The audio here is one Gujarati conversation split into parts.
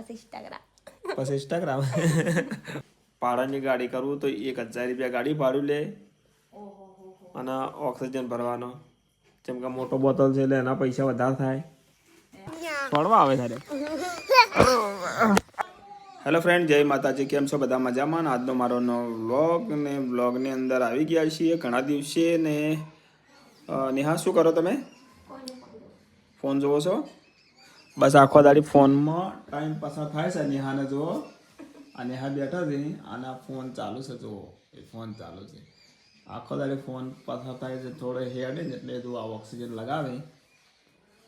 પછી ઇન્સ્ટાગ્રામ પછી ઇન્સ્ટાગ્રામ ભાડાની ગાડી કરવું તો એક હજાર રૂપિયા ગાડી ભાડું લે. અને ઓક્સિજન ભરવાનો. જેમ કે મોટો બોટલ છે એટલે એના પૈસા વધારે થાય. પડવા આવે તારે. હેલો ફ્રેન્ડ જય માતાજી. કેમ છો? બધા મજામાં? આજનો મારો નવો વ્લોગ ને વ્લોગની અંદર આવી ગયા છીએ ઘણા દિવસે ને નેહા શું કરો તમે? ફોન જોવો છો? બસ આખો દાડી ફોનમાં ટાઈમ પસાર થાય છે નેહાને જુઓ આ નેહા બેઠા છે અને આ ફોન ચાલુ છે જુઓ એ ફોન ચાલુ છે આખો દાડી ફોન પસાર થાય છે થોડો હેડે ને એટલે જો આ ઓક્સિજન લગાવે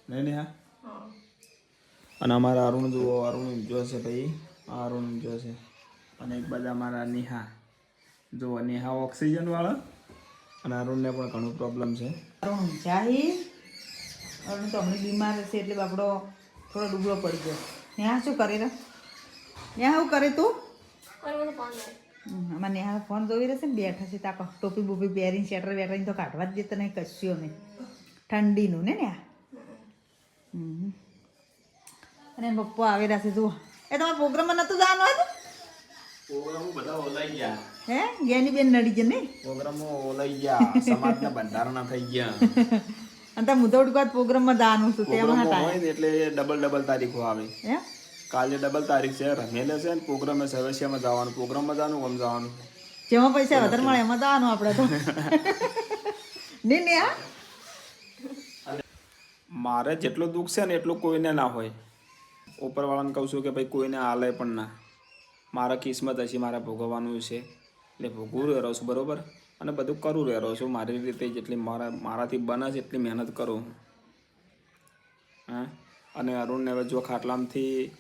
નહીં નેહા અને અમારા અરુણ જુઓ અરુણ જોશે છે ભાઈ આ અરુણ જોશે છે અને એક બધા અમારા નેહા જુઓ નેહા ઓક્સિજન વાળા અને અરુણને પણ ઘણું પ્રોબ્લેમ છે. અરુણ જાહી અરુણ તો હમણાં બીમાર છે એટલે બાપડો થોડો ડૂબળો પડી ગયો. નેહા શું કરે રે નેહા શું કરે તું? આમાં નેહા ફોન જોઈ રહેશે ને બેઠા છે તાકો ટોપી બોપી પહેરીને સ્વેટર વેટરીને તો કાઢવા જ દેતા નહીં કશ્યું અમે. ઠંડીનું ને નેહા? અને પપ્પા આવેલા છે જુઓ. એ તમારા પ્રોગ્રામમાં નહોતું જવાનું હતું? પ્રોગ્રામો બધા ઓલાઈ ગયા. હે? ગેની બેન નડી છે નહીં? પ્રોગ્રામો ઓલાઈ ગયા. સમાજના બંધારણા થઈ ગયા. ત્યાં મુદોડ પ્રોગ્રામ પ્રોગ્રામમાં જવાનું છું તેમાં હતા. હોય ને એટલે ડબલ ડબલ તારીખો આવે. હે? કાલે ડબલ તારીખ છે રમેલે છે ને પ્રોગ્રામે સવેસિયામાં જવાનું પ્રોગ્રામમાં જવાનું આમ જવાનું. જેમાં પૈસા વધારે મળે એમાં જવાનું આપણે તો. નહીં ને આ મારે જેટલું દુઃખ છે ને એટલું કોઈને ના હોય. ઉપરવાળાને કહું છું કે ભાઈ કોઈને હાલે પણ ના. મારા કિસ્મત હશે મારે ભોગવવાનું છે એટલે ભોગવું રહ્યો છું બરોબર? અને બધું કરું રહ્યો છું. મારી રીતે જેટલી મારા, મારાથી બને છે એટલી મહેનત કરું. હા? અને અરુણને હવે જો ખાટલામાંથી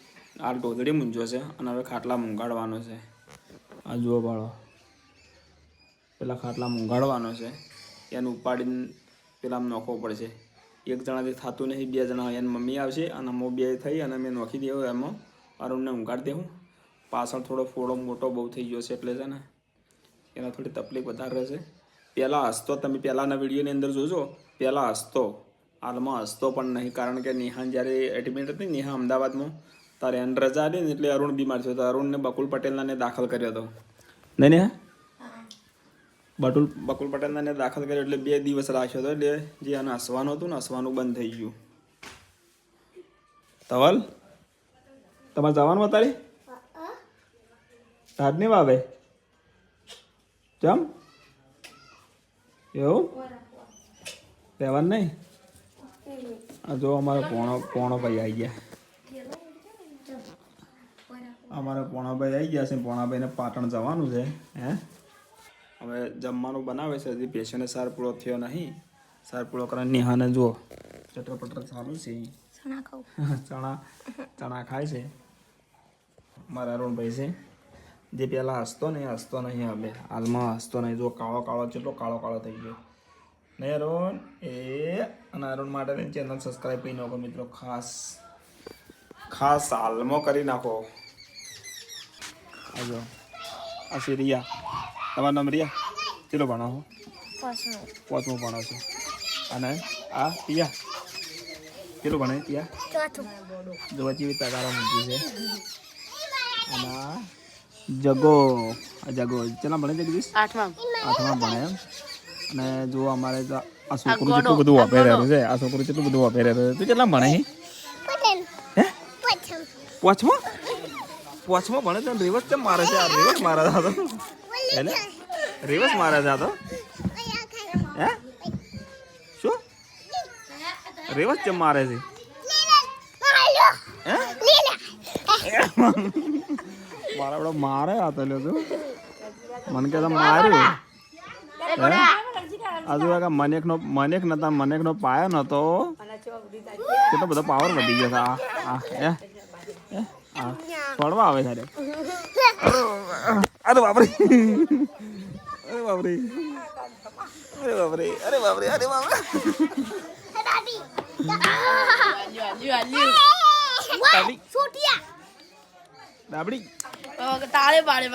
આ ઢોધડી મૂંઝો છે અને હવે ખાટલા મૂંગાડવાનો છે. આ જુઓ બાળો. પેલા ખાટલા મૂંગાડવાનો છે. એને ઉપાડીને પેલા નોખવો પડશે. એક જણાથી થતું નહીં બે જણા એની મમ્મી આવશે અને અમો બે થઈ અને મેં નોખી દેવું એમાં. અરુણને ઊંઘાડી દેવું. પાછળ થોડો ફોડો મોટો બહુ થઈ ગયો છે એટલે છે ને. એના થોડી તકલીફ વધારે રહેશે પહેલાં હસતો તમે પહેલાંના વિડીયોની અંદર જોજો પહેલાં હસતો. હાલમાં હસતો પણ નહીં કારણ કે નેહા જ્યારે એડમિટ હતી ને નેહા અમદાવાદમાં તારે એને રજા હતી ને એટલે અરુણ બીમાર થયો હતો. અરુણને બકુલ પટેલનાને દાખલ કર્યો હતો. નહીં નેહા? બટુલ? બકુલ પટેલનાને દાખલ કર્યો એટલે બે દિવસ રાખ્યો હતો એટલે જે આને હસવાનું હતું ને હસવાનું બંધ થઈ ગયું. તવલ તમારે જવાનું તાજ નહીં વાવે? જમ એવું? રહેવાનું નહીં? આ જો અમારો પોણો પોણોભાઈ આવી ગયા. અમારા પોણાભાઈ આવી ગયા છે. પોણાભાઈને પાટણ જવાનું છે હે? હવે જમવાનું બનાવે છે. હજી પેશન્ટને સાર પૂરો થયો નહીં. સાર પૂરો કરીને નિહાને જુઓ. ચટર પટર ચાલુ છે. ચણા ચણા ચણા ખાય છે. મારા અરુણભાઈ છે. જે પહેલાં હસતો નહીં હસતો નહીં હવે. હાલમાં હસતો નહીં. જો કાળો કાળો કેટલો કાળો કાળો થઈ ગયો. નહીં અરુણ એ અને અરુણ માટે ચેનલ સબસ્ક્રાઈબ કરી નાખો મિત્રો. ખાસ ખાસ હાલમાં કરી નાખો. આજો આ છે રિયા. તમારું નામ રિયા? ચેલો ભણો છો? પસનું પાંચમું ભણો છો. અને આ પિયા? કેટલું ભણે પિયા? જોવા જેવી તગારા મૂકી છે. અને જગો. આ જગો. ચેલા ભણે જગદીશ આઠમા. આઠમા ભણે એમ. અને જો અમારે તો આ છોકરું કેટલું બધું વાપરેલું છે. આ છોકરું કેટલું બધું વાપરેલું છે. તું કેટલા ભણે હે? પાંચમો? પાંચમો ભણે તો રિવર્સ કેમ મારે છે? આ રિવર્સ મારે છે આ તો. એટલે રિવર્સ મારે છે આ તો. હે? શું? રિવર્સ કેમ મારે છે? હે? મારા આપડે મારે આ તો લ્યો તું મને કે માર્યું હે? આજુ આ મનેક નો મનેક નતા મનેક નો પાયો નતો કેટલો બધો પાવર વધી ગયો આ આ એ પડવા આવે છે અરે બાપરે અરે બાપરે અરે બાપરે અરે બાપરે અરે બાપરે ડાબડી ડાબડી તાળે પાડે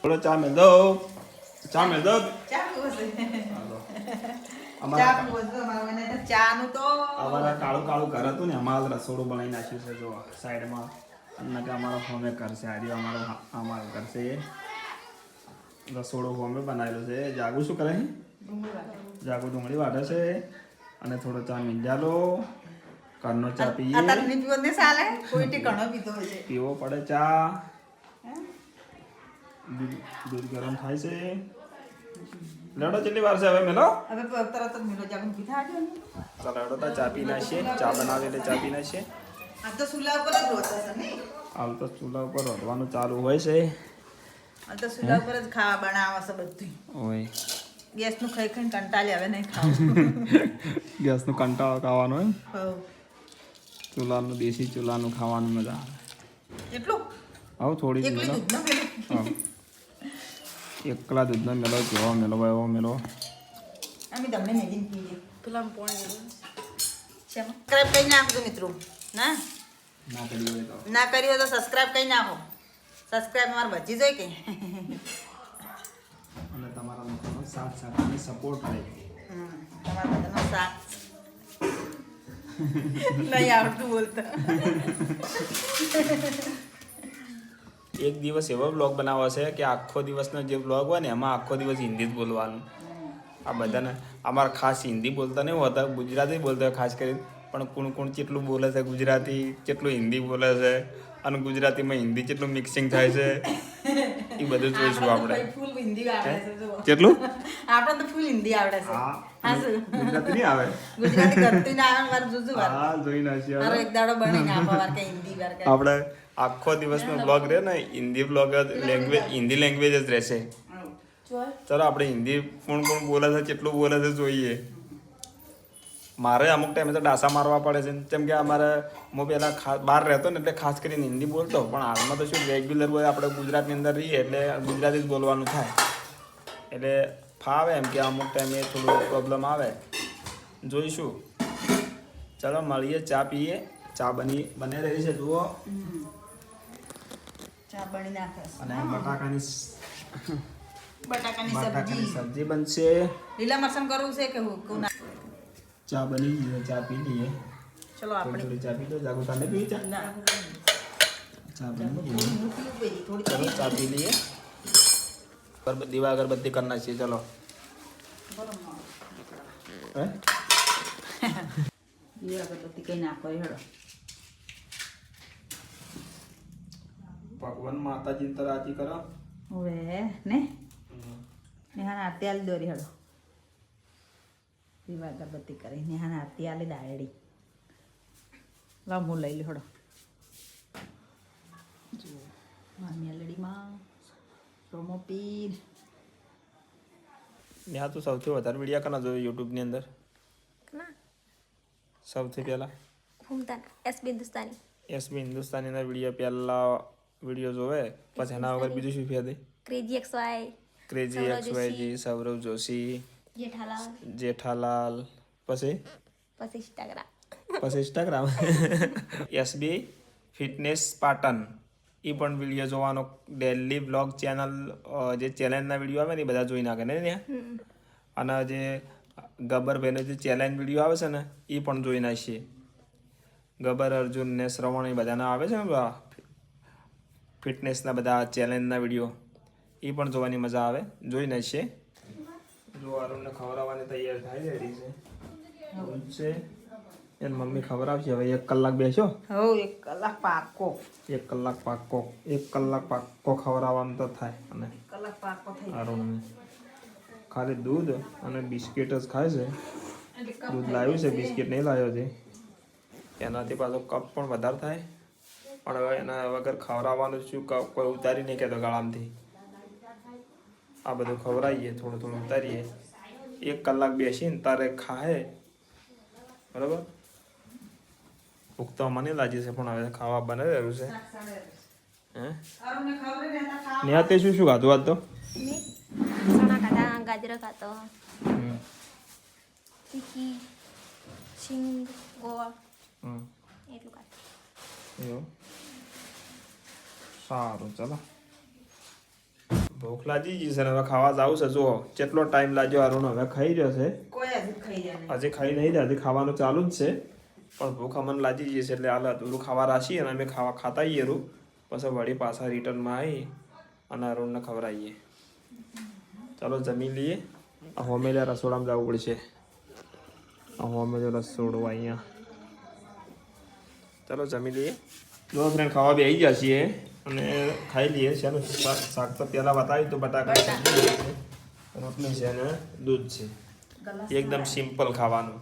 થોડો ચા મેલ દો ચા મેલ દો અમારા ચા પીવો છો તમારો એને તો ચાનું તો અમારા કાળું કાળું ઘર હતું ને અમારે રસોડું બનાવી નાખ્યું છે જો સાઈડમાં. અને કે અમારો હોમે કરશે છે આજે અમારો અમારું છે. રસોડું હોમે બનાવેલું છે. જાગુ શું કરે. જાગુ ડુંગળી વાટે છે. અને થોડો ચા મીંજાલો. ઘરનો ચા પીએ. અત્યારે નહીં પીવો ને સાલે? કોઈ તે ઘણો પીધો છે પીવો પડે ચા. દૂધ ગરમ થાય છે. લડો કેટલી વાર છે હવે મેલો? હવે તો તરત જ મેલો જાગું પીધા આજો ને. ચાલો લડો તો ચા પી નાખીએ. ચા બનાવે એટલે ચા પી નાખીએ. આ તો સુલા ઉપર જ રોતા છે ને? હાલ તો ચૂલા ઉપર રોધવાનું ચાલુ હોય છે. આ તો ચૂલા ઉપર જ ખાવા બનાવે છે બધું ઓય. ગેસનું ખાઈ ખાઈને કંટાળી આવે નહીં ખાવું. ગેસનું કંટાળો ખાવાનો એમ? હવ. ચૂલાનું દેશી ચૂલાનું ખાવાનું મજા આવે. એટલું? આવું થોડી એકલી મેલો. એકલા દૂધનો મેલો કેવો મેલો એવો મેલો. અમે તમને મેગીને પીએ પેલા પોણી સબસ્ક્રાઇબ કરી નાખજો મિત્રો. ના? ના કરી હોય તો. ના કરી તો સબસ્ક્રાઇબ કરી નાખો. સબસ્ક્રાઇબ મારે બચી જાય કે? અને તમારા લોકોનો સાથ સાથે સપોર્ટ રહે તમારા બધાનો સાથ નહીં આવડતું બોલતા. એક દિવસ એવો બ્લોગ બનાવવો છે કે આખો દિવસનો જે બ્લોગ હોય ને એમાં આખો દિવસ હિન્દી જ બોલવાનું. આ બધાને અમારા ખાસ હિન્દી બોલતા નહીં હોતા ગુજરાતી બોલતા ખાસ કરી પણ કોણ કોણ કેટલું બોલે છે ગુજરાતી કેટલું હિન્દી બોલે છે અને ગુજરાતીમાં હિન્દી કેટલું મિક્સિંગ થાય છે એ બધું જોઈશું આપણે. કેટલું આપણે તો ફૂલ હિન્દી આવડે છે હા હા શું? ગુજરાતી નહીં આવે ગુજરાતી કરતી ના આવે મારે જોજો વાર હા જોઈ નાખીએ મારો હવે. એક દાડો બનીને આપો વાર કે હિન્દી વાર કે આપણે આખો દિવસનો બ્લોગ રહે ને હિન્દી બ્લોગ જ લેંગ્વેજ હિન્દી લેંગ્વેજ જ રહેશે ચલો આપણે હિન્દી કોણ કોણ બોલે છે કેટલું બોલે છે જોઈએ મારે અમુક ટાઈમે તો ડાસા મારવા પડે છે કેમ કે અમારે હું પહેલાં ખાસ બહાર રહેતો ને એટલે ખાસ કરીને હિન્દી બોલતો પણ હાલમાં તો શું રેગ્યુલર હોય આપણે ગુજરાતની અંદર રહીએ એટલે ગુજરાતી જ બોલવાનું થાય એટલે ફાવે એમ કે અમુક ટાઈમે થોડું પ્રોબ્લેમ આવે. જોઈશું. ચાલો મળીએ ચા પીએ. ચા બની બને રહી છે જુઓ. અને બટાકાની સબ્જી. બનશે. લીલા મરસમ કરવું છે કે ચા બની ગઈ ચા પી લઈએ. ચલો આપણે. થોડી ચા પી લો. જાગો તને પી ચા? ચા બની ગઈ. ચા પી લઈએ. દીવા અગરબત્તી કરી નાખીએ ચલો. હે? એ અગરબત્તી કઈ નાખો એ હેડો. ભગવાન માતાજીને તો રાજી કરો. હવે ને? નેહાન આરતી આલી દોરી હેડો. દીવા અગરબત્તી કરી નેહાન આરતી આલી દાયડી. લાવ હું લઈ લે હેડો. જુઓ મારી મેલડીમાં રોમો પીર મેં તો સૌથી વધારે વીડિયો કના જોયો યુટ્યુબની અંદર? કના? સૌથી પહેલા? હુમતાન. એસ હિન્દુસ્તાની એસબી હિન્દુસ્તાનીના વીડિયો પહેલા વીડિયો જોવે પછી એના વગર બીજું શું ફેદે crazy X Y crazy X X Y Z Saurav Joshi Jethalal. Jethalal. પછી? પછી ઇન્સ્ટાગ્રામ પછી ઇન્સ્ટાગ્રામ એસબી ફિટનેસ પાટન એ પણ વીડિયો જોવાનો ડેલી બ્લોગ ચેનલ જે ચેલેન્જના વીડિયો આવે ને એ બધા જોઈ નાખે ને ત્યાં? અને જે ગબ્બરભાઈનો જે ચેલેન્જ વીડિયો આવે છે ને એ પણ જોઈ નાખીએ. ગબ્બર અર્જુન ને શ્રવણ એ બધાના આવે છે ને બધા? ફિટનેસના બધા ચેલેન્જના વીડિયો. એ પણ જોવાની મજા આવે. જોઈ નાખીએ. જો અરુણને ખવડાવવાની તૈયાર થાય રેડી છે. છે એની મમ્મી ખવડાવશે હવે એક કલાક બેસો હો એક કલાક પાકો એક કલાક પાક્કો એક કલાક પાક્કો ખવડાવવાનું તો થાય. અને કલાક પાકો થઈ અરુણને ખાલી દૂધ અને બિસ્કિટ જ ખાય છે. દૂધ લાવ્યું છે બિસ્કિટ નહીં લાવ્યો છે. એનાથી પાછો કપ પણ વધારે થાય. પણ હવે એના વગર ખવડાવવાનું શું કપ કોઈ ઉતારી નહીં કહેતો ગાળામાંથી. આ બધું ખવડાવીએ થોડું થોડું ઉતારીએ. એક કલાક બેસીને તારે ખાય બરાબર? ભૂખ તો મને લાગી છે પણ હવે ખાવા બને રહ્યું છે. હે? અરુણને ખબર જ નિહાતે શું શું ખાધું આજ તો? ચણા ખાતા ગાજર ખાતો તીખી સિંગ ગોળ એટલું ખાતું એવું? સારું ચાલો. ભૂખ લાગી ગઈ છે ને હવે ખાવા જાવું છે. જુઓ કેટલો ટાઈમ લાગ્યો અરુણ હવે ખાઈ રહ્યો છે. હજી ખાઈ નહીં. હજી ખાવાનું ચાલુ જ છે. પણ ભૂખ અમને લાગી જઈએ છે એટલે હાલ અધૂરું ખાવા રાખીએ અને અમે ખાવા ખાતા આવીએ રૂ. પછી વળી પાછા રિટર્નમાં આવી અને અરુણને ખવડાવીએ. ચાલો જમી લઈએ. આ હોમેલા રસોડામાં જવું પડશે. હોમેલો રસોડો અહીંયા. ચાલો જમી લઈએ. જો ફ્રેન્ડ ખાવા બી આવી છીએ અને ખાઈ લઈએ. છે? શાક. તો પહેલાં બતાવી તો બટાકા રોટલી છે અને દૂધ છે. એકદમ સિમ્પલ ખાવાનું.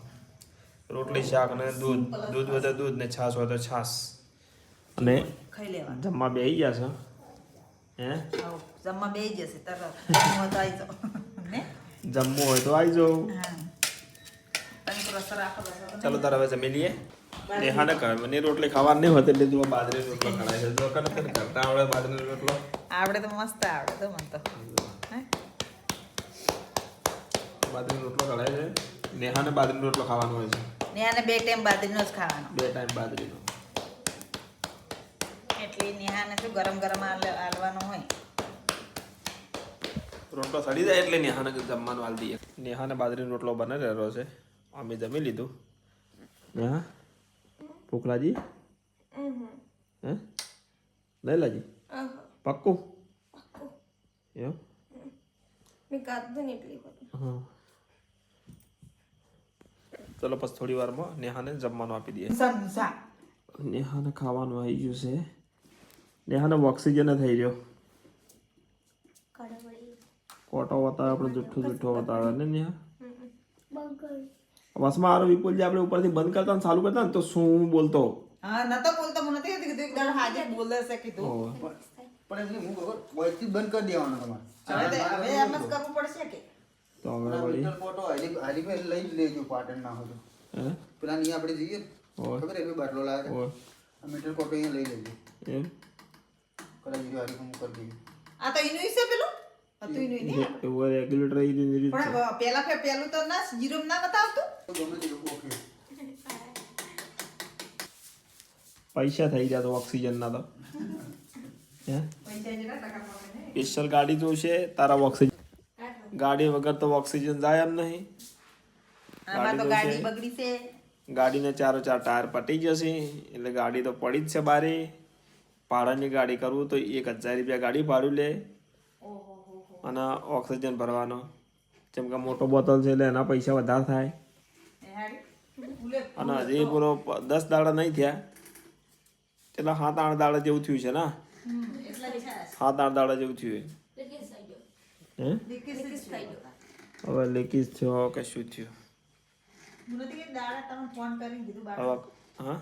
રોટલી શાક ને દૂધ. દૂધ હોય તો દૂધ ને છાશ હોય તો છાશ. અને ખાઈ લેવા જમવા બે ગયા છે. હે? જમવા બેસી જશે તરત. હું તો આવી જાઉં જમવું હોય તો આવી જાઉં તો ચાલો તારે હવે જમી લઈએ. કહે મને રોટલી ખાવાની નહીં હોતી એટલે જો બાજરી રોટલો ખણાય છે. જો કને કને કરતા આવડે બાજરી રોટલો. આવડે તો મસ્ત આવડે તો મને તો. બાજરી રોટલો ખણાય છે. નેહાને બાજરીનો રોટલો ખાવાનો હોય છે. ને આને બે ટાઈમ બાદરીનો જ ખાવાનો. બે ટાઈમ બાદરીનો એટલે નિહાને શું ગરમ ગરમ આલ- આલવાનું હોય. રોટલો સડી જાય એટલે નેહાને જમવાનું હાલ દઈએ. નેહાને બાજરીનો રોટલો બને રહ્યો છે. અમે જમી લીધું. હા? ભૂખ લાગી હે? લઈ લાગી પક્કું? એમ મેં કાતું ને એટલી બધું હા. ચલો પછી થોડી વારમાં નેહાને જમવાનું આપી દઈએ. નેહાને ખાવાનું આવી ગયું છે. નેહાને ઓક્સિજન થઈ રહ્યો. કોટો બતાવે આપણે જુઠ્ઠું જુઠ્ઠો બતાવે ને નેહા? વસમાં બસમાં આરો વિપુલજી આપણે ઉપરથી બંધ કરતા ને ચાલુ કરતા ને તો શું બોલતો? હા તો બોલતો મને નથી કીધું એક દાડો હાજર બોલે છે કીધું. પણ એમને હું બંધ કરી દેવાનો તમારે? હવે એમ જ કરવું પડશે કે? તો હવે વળી. મીટર ફોટો હરી હરીભાઈ લઈ લેજો પાટણ ના હોય તો. પેલા અહીંયા આપણે જઈએ. ખબર એ બાટલો લાવે મીટર અહીંયા લઈ લેજો. એમ? કદાચ હરીફ હું કરી દઈએ. આ તો એનું છે પેલું? હતું એનું નહીં? એવું રેગ્યુલેટર પેલા પેલું તો ના જીરો ના બતાવતું? તો ગમે તે ઓકે. પૈસા થઈ ગયા તો ઓક્સિજનના તો. સ્પેશિયલ ગાડી જોશે તારા ઓક્સિજન ગાડી વગર તો ઓક્સિજન જાય એમ નહીં. આમાં તો ગાડી ગાડી બગડી છે. ગાડીને ચારો ચાર ટાયર પટી જશે એટલે ગાડી તો પડી જ છે બારે. ભાડાની ગાડી કરવું તો એક હજાર રૂપિયા ગાડી ભાડું લે. અને ઓક્સિજન ભરવાનો. જેમ કે મોટો બોટલ છે એટલે એના પૈસા વધારે થાય. અને હજી પૂરો દસ દાડા નહીં થયા. એટલે સાત આઠ દાડા જેવું થયું છે ને? સાત આઠ દાડા જેવું થયું હે? હવે લીકેજ થયો કે શું થયું. હા?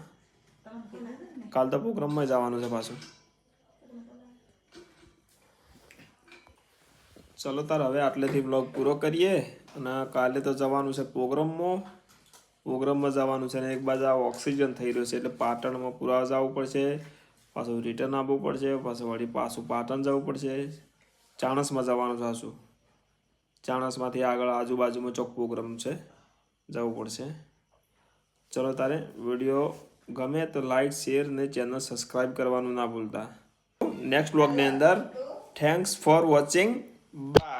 કાલ તો પ્રોગ્રામમાં જવાનું છે પાછું. ચલો તાર, હવે આટલેથી બ્લોગ પૂરો કરીએ અને કાલે તો જવાનું છે પ્રોગ્રામમાં. પ્રોગ્રામમાં જવાનું છે અને એક બાજુ ઓક્સિજન થઈ રહ્યું છે, એટલે પાટણમાં પૂરા જવું પડશે, પાછું રિટર્ન આપવું પડશે, પાછું વળી પાછું પાટણ જવું પડશે. ચાણસમાં જવાનું થશું ચાણસમાંથી આગળ આજુબાજુમાં ચોખ્ખું પ્રોગ્રામ છે. જવું પડશે. ચલો તારે વીડિયો ગમે તો લાઈક, શેર ને ચેનલ સબસ્ક્રાઈબ કરવાનું ના ભૂલતા. નેક્સ્ટ બ્લોગની અંદર. Thanks for watching bye